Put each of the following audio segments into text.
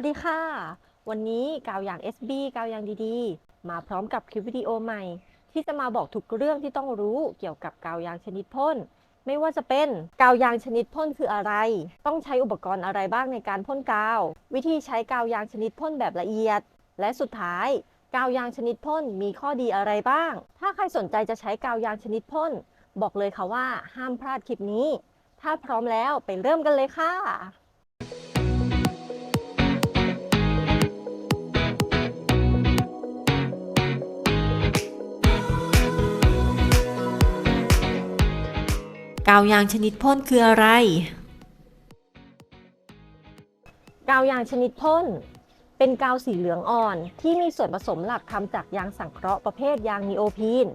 วัสดีค่ะ วันนี้กาวยาง SB กาวยางดีๆ มาพร้อมกับคลิปวิดีโอใหม่ ที่จะมาบอกทุกเรื่องที่ต้องรู้เกี่ยวกับกาวยางชนิดพ่น ไม่ว่าจะเป็นกาวยางชนิดพ่นคืออะไร ต้องใช้อุปกรณ์อะไรบ้างในการพ่นกาว วิธีใช้กาวยางชนิดพ่นแบบละเอียด และสุดท้าย กาวยางชนิดพ่นมีข้อดีอะไรบ้าง ถ้าใครสนใจจะใช้กาวยางชนิดพ่น บอกเลยค่ะว่าห้ามพลาดคลิปนี้ ถ้าพร้อมแล้วไปเริ่มกันเลยค่ะ กาวยางชนิดพ่นคืออะไร กาวยางชนิดพ่น เป็นกาวสีเหลืองอ่อน ที่มีส่วนผสมหลักทำจากยางสังเคราะห์ประเภทยางนีโอพีน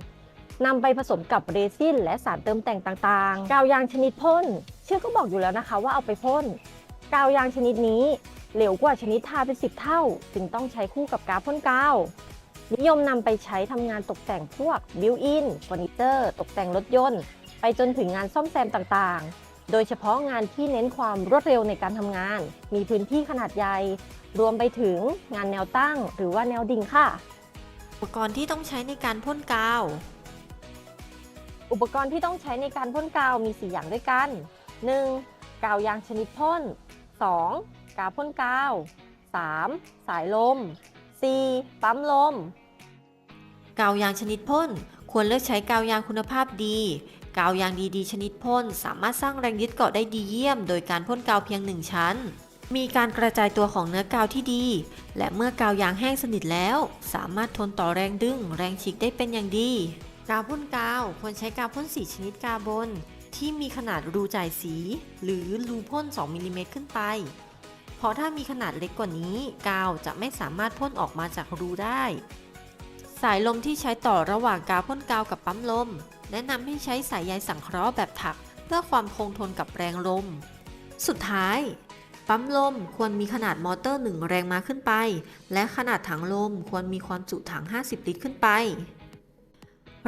นำไปผสมกับเรซินและสารเติมแต่งต่างๆ กาวยางชนิดพ่น ชื่อก็บอกอยู่แล้วนะคะว่าเอาไปพ่น กาวยางชนิดนี้เหลวกว่าชนิดทาเป็น 10 เท่า จึงต้องใช้คู่กับกาวพ่นกาว นิยมนำไปใช้ทำงานตกแต่งพวกบิวอินเฟอร์นิเจอร์ ตกแต่งรถยนต์ ไปจนถึงงานซ่อมแซมต่างๆ โดยเฉพาะงานที่เน้นความรวดเร็วในการทำงาน มีพื้นที่ขนาดใหญ่ รวมไปถึงงานแนวตั้ง หรือว่าแนวดิ่งค่ะ อุปกรณ์ที่ต้องใช้ในการพ่นกาว อุปกรณ์ที่ต้องใช้ในการพ่นกาวมี 4 อย่างด้วยกัน 1. กาวยางชนิดพ่น 2. กาวพ่นกาว 3. สายลม 4. ปั๊มลม กาวยางชนิดพ่น ควรเลือกใช้กาวยางคุณภาพดี กาวยางดีๆ ชนิดพ่นสามารถสร้างแรงยึดเกาะได้ดีเยี่ยม โดยการพ่นกาวเพียงหนึ่งชั้น มีการกระจายตัวของเนื้อกาวที่ดี และเมื่อกาวยางแห้งสนิทแล้ว สามารถทนต่อแรงดึง แรงฉีกได้เป็นอย่างดี กาวพ่นกาวควรใช้กาวพ่นสีชนิดกาบน ที่มีขนาดรูจ่ายสี หรือรูพ่น 2มิลลิเมตรขึ้นไป เพราะถ้ามีขนาดเล็กกว่านี้ กาวจะไม่สามารถพ่นออกมาจากรูได้ สายลมที่ใช้ต่อระหว่างกาวพ่นกาวกับปั๊มลม แนะนำให้ใช้สายใยสังเคราะห์แบบถัก เพื่อความคงทนกับแรงลม สุดท้าย ปั๊มลมควรมีขนาดมอเตอร์ 1 แรงม้าขึ้นไป และขนาดถังลมควรมีความจุถัง 50 ลิตรขึ้นไป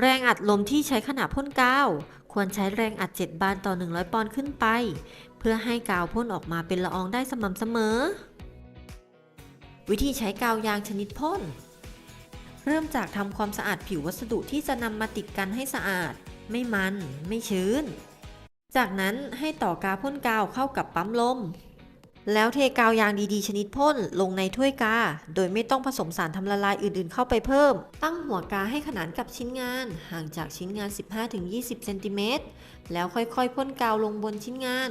แรงอัดลมที่ใช้ขณะพ่นกาว ควรใช้แรงอัด 7 บาร์ต่อ 100 ปอนด์ขึ้นไป เพื่อให้กาวพ่นออกมาเป็นละอองได้สม่ำเสมอ วิธีใช้กาวยางชนิดพ่น เริ่มจากทำความสะอาดผิววัสดุที่จะนำมาติดกันให้สะอาด ไม่มัน ไม่ชื้น จากนั้นให้ต่อกาพ่นกาวเข้ากับปั๊มลม แล้วเทกาวยางดีๆ ชนิดพ่นลงในถ้วยกา โดยไม่ต้องผสมสารทำละลายอื่นๆ เข้าไปเพิ่ม ตั้งหัวกาให้ขนานกับชิ้นงาน ห่างจากชิ้นงาน 15-20 เซนติเมตร แล้วค่อยๆ พ่นกาวลงบนชิ้นงาน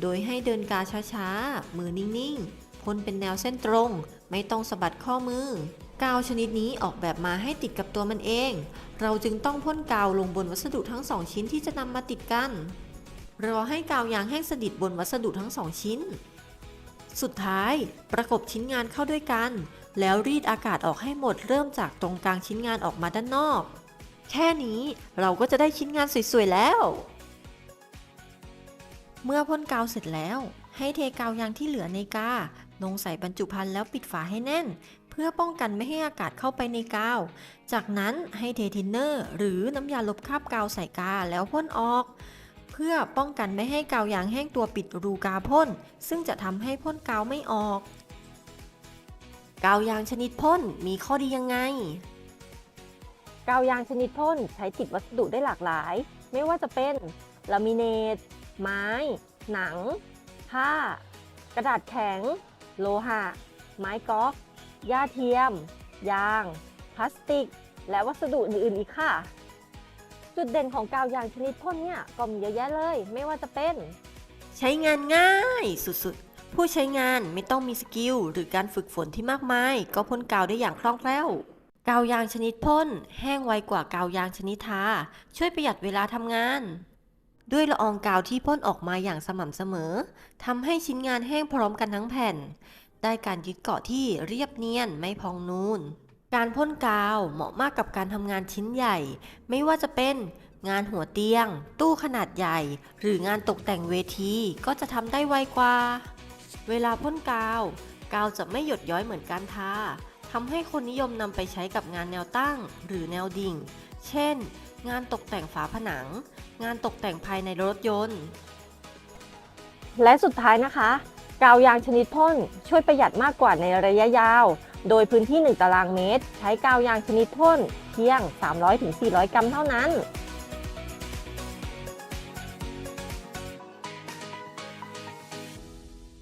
โดยให้เดินกาช้าๆ มือนิ่งๆ พ่นเป็นแนวเส้นตรง ไม่ต้องสะบัดข้อมือ กาวชนิดนี้ออกแบบมาให้ติดกับตัวมันเอง เราจึงต้องพ่นกาวลงบนวัสดุทั้งสองชิ้นที่จะนำมาติดกัน รอให้กาวยางแห้งสนิทบนวัสดุทั้งสองชิ้น สุดท้ายประกบชิ้นงานเข้าด้วยกัน แล้วรีดอากาศออกให้หมดเริ่มจากตรงกลางชิ้นงานออกมาด้านนอก แค่นี้เราก็จะได้ชิ้นงานสวยๆแล้ว เมื่อพ่นกาวเสร็จแล้ว ให้เทกาวยางที่เหลือในกาลงใส่บรรจุภัณฑ์แล้วปิดฝาให้แน่น เพื่อป้องกันไม่ให้อากาศเข้าไปในกาว จากนั้นให้เททินเนอร์หรือน้ำยาลบคราบกาวใส่กาแล้วพ่นออก เพื่อป้องกันไม่ให้กาวยางแห้งตัวปิดรูกาพ่น ซึ่งจะทำให้พ่นกาวไม่ออก กาวยางชนิดพ่นมีข้อดียังไง กาวยางชนิดพ่นใช้ติดวัสดุได้หลากหลาย ไม่ว่าจะเป็นลามิเนต ไม้ หนัง ผ้า กระดาษแข็ง โลหะ ไม้ก๊อก หญ้าเทียม ยาง พลาสติก และวัสดุอื่นๆอีกค่ะ จุดเด่นของกาวยางชนิดพ่นเนี่ยก็มีเยอะแยะเลย ไม่ว่าจะเป็น ใช้งานง่ายสุดๆ ผู้ใช้งานไม่ต้องมีสกิลหรือการฝึกฝนที่มากมาย ก็พ่นกาวได้อย่างคล่องแคล่วกาวยางชนิดพ่น แห้งไวกว่ากาวยางชนิดทา ช่วยประหยัดเวลาทำงาน ด้วยละอองกาวที่พ่นออกมาอย่างสม่ำเสมอทำให้ชิ้นงานแห้งพร้อมกันทั้งแผ่น ได้การยึดเกาะที่เรียบเนียนไม่พองนูน การพ่นกาวเหมาะมากกับการทำงานชิ้นใหญ่ ไม่ว่าจะเป็นงานหัวเตียง ตู้ขนาดใหญ่ หรืองานตกแต่งเวทีก็จะทำได้ไวกว่า เวลาพ่นกาว กาวจะไม่หยดย้อยเหมือนการทาทำให้คนนิยมนำไปใช้กับงานแนวตั้ง หรือแนวดิ่ง เช่น งานตกแต่งฝาผนัง งานตกแต่งภายในรถยนต์ และสุดท้ายนะคะ กาวยางชนิดพ่นช่วยประหยัดมากกว่าในระยะยาว โดยพื้นที่ 1 ตารางเมตร ใช้กาวยางชนิดพ่นเพียง 300-400 กรัมเท่านั้น